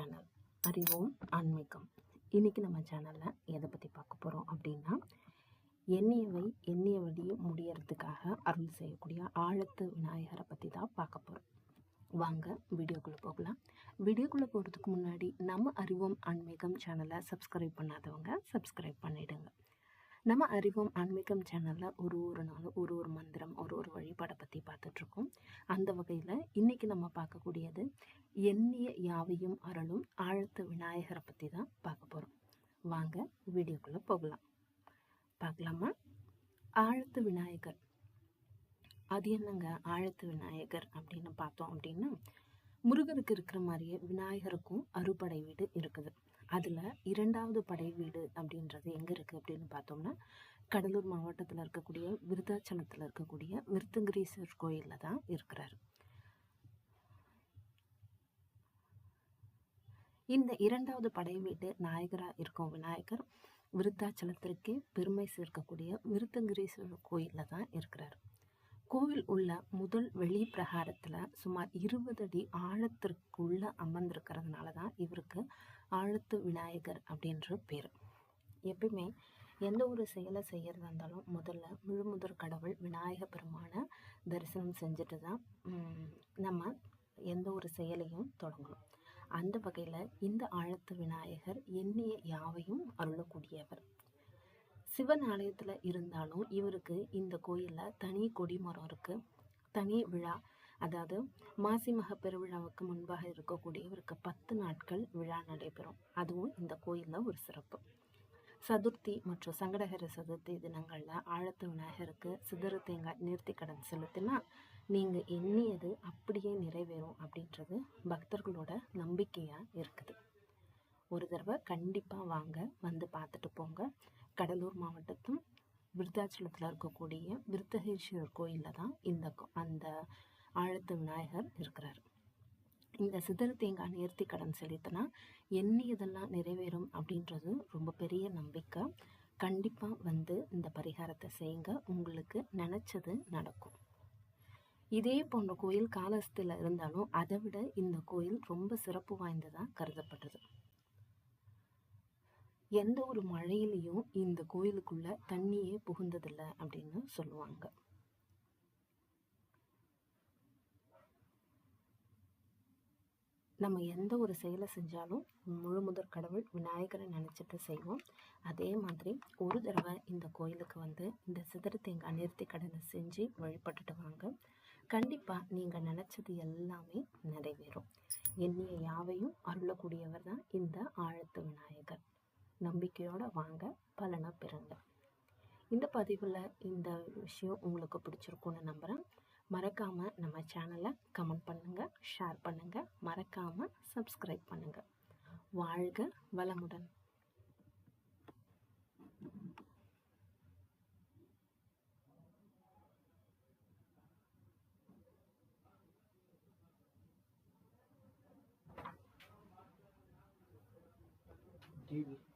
Channel அறிவோம் ஆன்மீகம். இன்னைக்கு நம்ம சேனலில் எதை பற்றி பார்க்க போகிறோம் அப்படின்னா எண்ணியவை எண்ணியபடி முடியறதுக்காக அருள் செய்யக்கூடிய ஆழத்து விநாயகரை பற்றி தான் பார்க்க போகிறோம் வாங்க வீடியோக்குள்ளே போகலாம். வீடியோக்குள்ளே போகிறதுக்கு முன்னாடி நம்ம அறிவோம் ஆன்மீகம் சேனலை சப்ஸ்கிரைப் பண்ணாதவங்க சப்ஸ்கிரைப் பண்ணிவிடுங்க நம்ம அறிவோம் ஆன்மீகம் சேனலில் ஒரு ஒரு நாளும் ஒரு ஒரு மந்திரம் ஒரு ஒரு வழிபாடை பற்றி பார்த்துட்ருக்கோம் அந்த வகையில் இன்றைக்கி நம்ம பார்க்கக்கூடியது எண்ணிய யாவையும் அருளும் ஆழத்து விநாயகரை பற்றி தான் பார்க்க போகிறோம் வாங்க வீடியோக்குள்ளே போகலாம். பார்க்கலாமா? ஆழத்து விநாயகர். அது என்னங்க ஆழத்து விநாயகர் அப்படின்னு பார்த்தோம் அப்படின்னா முருகருக்கு இருக்கிற மாதிரியே விநாயகருக்கும் அறுபடை வீடு இருக்குது. அதில் இரண்டாவது படை வீடு அப்படின்றது எங்கே இருக்குது அப்படின்னு பார்த்தோம்னா கடலூர் மாவட்டத்தில் இருக்கக்கூடிய விருதாச்சலத்தில் இருக்கக்கூடிய விருத்தங்கிரீஸ்வர் கோயிலில் தான் இருக்கிறாரு. இந்த இரண்டாவது படை வீட்டு நாயகராக இருக்கும் விநாயகர் விருத்தாச்சலத்திற்கே பெருமை சேர்க்கக்கூடிய விருத்தங்கிரீஸ்வரர் கோயிலில் தான் இருக்கிறார். கோவில் உள்ள முதல் வெளி பிரகாரத்தில் சுமார் இருபது அடி ஆழத்திற்குள்ளே அமர்ந்திருக்கிறதுனால தான் இவருக்கு ஆழத்து விநாயகர் அப்படின்ற பேர். எப்பயுமே எந்த ஒரு செயலை செய்கிறதா இருந்தாலும் முதல்ல முழுமுதற் கடவுள் விநாயக பெருமான தரிசனம் செஞ்சுட்டு தான் நம்ம எந்த ஒரு செயலையும் தொடங்கணும். அந்த வகையில் இந்த ஆழத்து விநாயகர் எண்ணிய யாவையும் அருளக்கூடியவர். சிவன் ஆலயத்தில் இருந்தாலும் இவருக்கு இந்த கோயிலில் தனி கொடிமரம் இருக்குது தனி விழா அதாவது மாசி மக பெருவிழாவுக்கு முன்பாக இருக்கக்கூடிய இவருக்கு பத்து நாட்கள் விழா நடைபெறும். அதுவும் இந்த கோயிலில் ஒரு சிறப்பு. சதுர்த்தி மற்றும் சங்கடகர சதுர்த்தி தினங்களில் ஆழத்து விநாயகருக்கு சிதறு தேங்காய் நிறுத்தி கடன் செலுத்தினா நீங்கள் எண்ணியது அப்படியே நிறைவேறும் அப்படின்றது பக்தர்களோட நம்பிக்கையாக இருக்குது. ஒரு தடவை கண்டிப்பாக வாங்க வந்து பார்த்துட்டு போங்க. கடலூர் மாவட்டத்தும் விருத்தாச்சலத்தில் இருக்கக்கூடிய விருத்தகேஸ்வரர் கோயிலில் தான் இந்த அந்த ஆழத்து விநாயகர் இருக்கிறார். இந்த சிதறு தேங்காய் நேர்த்தி கடன் செலுத்தினா எண்ணியதெல்லாம் நிறைவேறும் அப்படின்றது ரொம்ப பெரிய நம்பிக்கை. கண்டிப்பாக வந்து இந்த பரிகாரத்தை செய்யுங்க உங்களுக்கு நினச்சது நடக்கும். இதே போன்ற கோயில் காலஸ்தில் இருந்தாலும் அதை விட இந்த கோயில் ரொம்ப சிறப்பு வாய்ந்ததாக கருதப்பட்டது எந்த ஒரு மழையிலையும் இந்த கோயிலுக்குள்ள தண்ணியே புகுந்ததில்லை அப்படின்னு சொல்லுவாங்க. நம்ம எந்த ஒரு செயலை செஞ்சாலும் முழு முதற் கடவுள் விநாயகரை நினச்சிட்டு செய்வோம். அதே மாதிரி ஒரு தடவை இந்த கோயிலுக்கு வந்து இந்த சிதறு தேங்காய் நிறுத்தி கடனை செஞ்சு வழிபட்டுட்டு வாங்க. கண்டிப்பாக நீங்கள் நினச்சது எல்லாமே நிறைவேறும். எண்ணிய யாவையும் அருளக்கூடியவர் தான் இந்த ஆழத்து விநாயகர். நம்பிக்கையோடு வாங்க பலனை பெறுங்க. இந்த பதிவில் இந்த விஷயம் உங்களுக்கு பிடிச்சிருக்குன்னு நம்புகிறேன் மறக்காமல் நம்ம சேனலை கமெண்ட் பண்ணுங்கள் ஷேர் பண்ணுங்கள் மறக்காமல் சப்ஸ்கிரைப் பண்ணுங்கள் வாழ்க வளமுடன். TV.